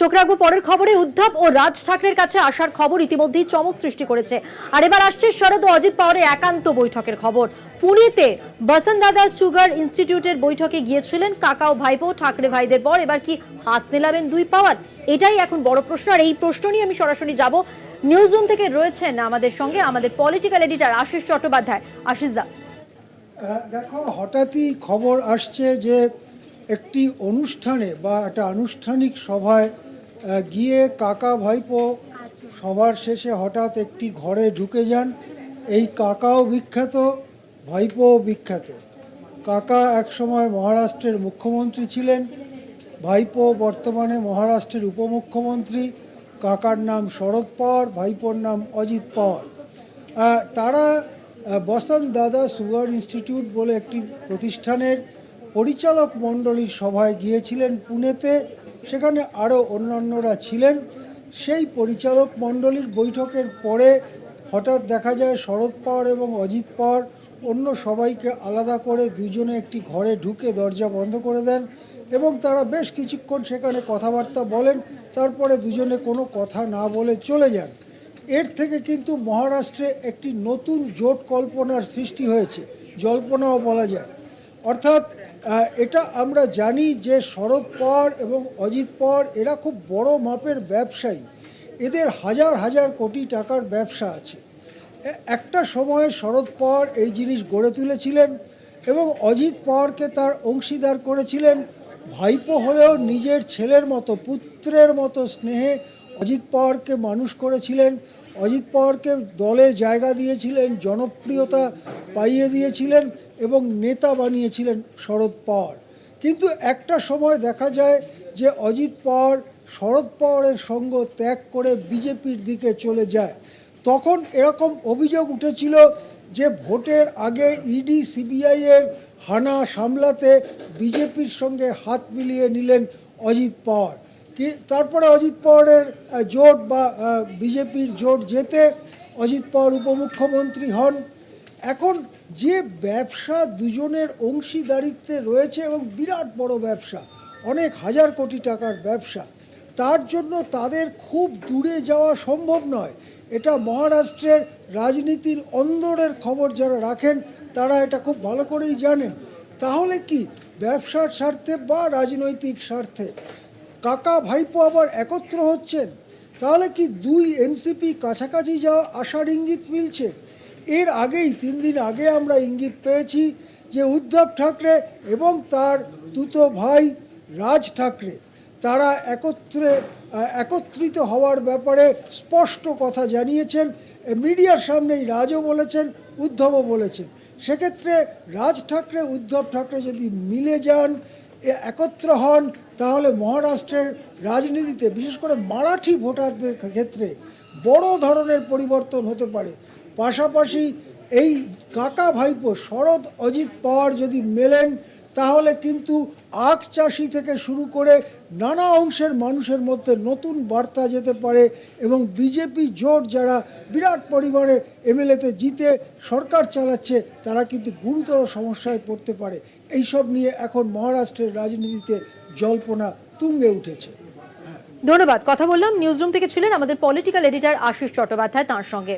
চোখ রাখব পরের খবরে। উদ্ধব ও রাজ ঠাকরের কাছে আসার খবর ইতিমধ্যেই চমক সৃষ্টি করেছে। আর এবার আসছে শরদ ও অজিত পাওয়ারের একান্ত বৈঠকের খবর। পুরীতে বসন্ত দাদা সুগার ইনস্টিটিউটের বৈঠকে গিয়েছিলেন কাকা ও ভাইপো, ঠাকরে ভাইদের পর এবার কি হাত মেলাবেন দুই পাওয়ার? এটাই এখন বড় প্রশ্ন। আর এই প্রশ্ন নিয়ে আমি সরাসরি যাব। নিউজ রুম থেকে রয়েছেন আমাদের সঙ্গে আমাদের পলিটিক্যাল এডিটর আশিস চট্টোপাধ্যায়। আশিস দা। দেখো, হঠাৎই খবর আসছে যে একটি অনুষ্ঠানে বা একটা আনুষ্ঠানিক সভায় গিয়ে কাকা ভাইপো সবার শেষে হঠাৎ একটি ঘরে ঢুকে যান। এই কাকাও বিখ্যাত, ভাইপোও বিখ্যাত। কাকা একসময় মহারাষ্ট্রের মুখ্যমন্ত্রী ছিলেন, ভাইপো বর্তমানে মহারাষ্ট্রের উপমুখ্যমন্ত্রী। কাকার নাম শরদ পাওয়ার, ভাইপোর নাম অজিত পাওয়ার। তারা বসন্ত দাদা সুগার ইনস্টিটিউট বলে একটি প্রতিষ্ঠানের পরিচালক মণ্ডলীর সভায় গিয়েছিলেন পুনেতে। সেখানে আরও অন্যান্যরা ছিলেন। সেই পরিচালক মণ্ডলীর বৈঠকের পরে হঠাৎ দেখা যায় শরৎ পাওয়ার এবং অজিত পাওয়ার অন্য সবাইকে আলাদা করে দুজনে একটি ঘরে ঢুকে দরজা বন্ধ করে দেন এবং তারা বেশ কিছুক্ষণ সেখানে কথাবার্তা বলেন, তারপরে দুজনে কোনো কথা না বলে চলে যান। এর থেকে কিন্তু মহারাষ্ট্রে একটি নতুন জোট কল্পনার সৃষ্টি হয়েছে, জল্পনাও বলা যায়। অর্থাৎ এটা আমরা জানি যে শরদ পাওয়ার এবং অজিত পাওয়ার এরা খুব বড় মাপের ব্যবসায়ী। এদের হাজার হাজার কোটি টাকার ব্যবসা আছে। একটা সময়ে শরদ পাওয়ার এই জিনিস গড়ে তুলেছিলেন এবং অজিত পাওয়ারকে তার অংশীদার করেছিলেন। ভাইপো হলেও নিজের ছেলের মতো, পুত্রের মতো স্নেহে অজিত পাওয়ারকে মানুষ করেছিলেন, অজিত পাওয়ারকে দলে জায়গা দিয়েছিলেন, জনপ্রিয়তা পাইয়ে দিয়েছিলেন এবং নেতা বানিয়েছিলেন শরদ পাওয়ার। কিন্তু একটা সময় দেখা যায় যে অজিত পাওয়ার শরদ পাওয়ারের সঙ্গ ত্যাগ করে বিজেপির দিকে চলে যায়। তখন এরকম অভিযোগ উঠেছিল যে ভোটের আগে ইডি সিবিআইয়ের হানা সামলাতে বিজেপির সঙ্গে হাত মিলিয়ে নিলেন অজিত পাওয়ার। কি তারপরে অজিত পাওয়ারের জোট বা বিজেপির জোট যেতে অজিত পাওয়ার উপমুখ্যমন্ত্রী হন। এখন যে ব্যবসা দুজনের অংশীদারিত্বে রয়েছে এবং বিরাট বড় ব্যবসা, অনেক হাজার কোটি টাকার ব্যবসা, তার জন্য তাদের খুব দূরে যাওয়া সম্ভব নয়। এটা মহারাষ্ট্রের রাজনীতির অন্দরের খবর যারা রাখেন, তারা এটা খুব ভালো করেই জানেন। তাহলে কি ব্যবসার স্বার্থে বা রাজনৈতিক স্বার্থে কাকা ভাইপো আবার একত্র হচ্ছেন। তাহলে কি দুই এনসিপি কাছাকাছি যাওয়া আশার ইঙ্গিত মিলছে? এর আগেই তিন দিন আগে আমরা ইঙ্গিত পেয়েছি যে উদ্ধব ঠাকরে এবং তার দুটো ভাই রাজ ঠাকরে, তারা একত্রে একত্রিত হওয়ার ব্যাপারে স্পষ্ট কথা জানিয়েছেন। মিডিয়ার সামনেই রাজও বলেছেন, উদ্ধবও বলেছেন। সেক্ষেত্রে রাজ ঠাকরে, উদ্ধব ঠাকরে যদি মিলে যান একত্র হন তাহলে মহারাষ্ট্রের রাজনীতিতে, বিশেষ করে মারাঠি ভোটারদের ক্ষেত্রে বড় ধরনের পরিবর্তন হতে পারে। পাশাপাশি এই কাকা ভাইপো শরৎ অজিত পাওয়ার যদি মেলেন, তাহলে কিন্তু আখ চাষি থেকে শুরু করে নানা অংশের মানুষের মধ্যে নতুন বার্তা যেতে পারে এবং বিজেপি জোট যারা বিরাট পরিমাণে এমএলএতে জিতে সরকার চালাচ্ছে, তারা কিন্তু গুরুতর সমস্যায় পড়তে পারে। এইসব নিয়ে এখন মহারাষ্ট্রের রাজনীতিতে জল্পনা তুঙ্গে উঠেছে। ধন্যবাদ। কথা বললাম নিউজ রুম থেকে ছিলেন আমাদের পলিটিক্যাল এডিটর আশিস চট্টোপাধ্যায় তার সঙ্গে।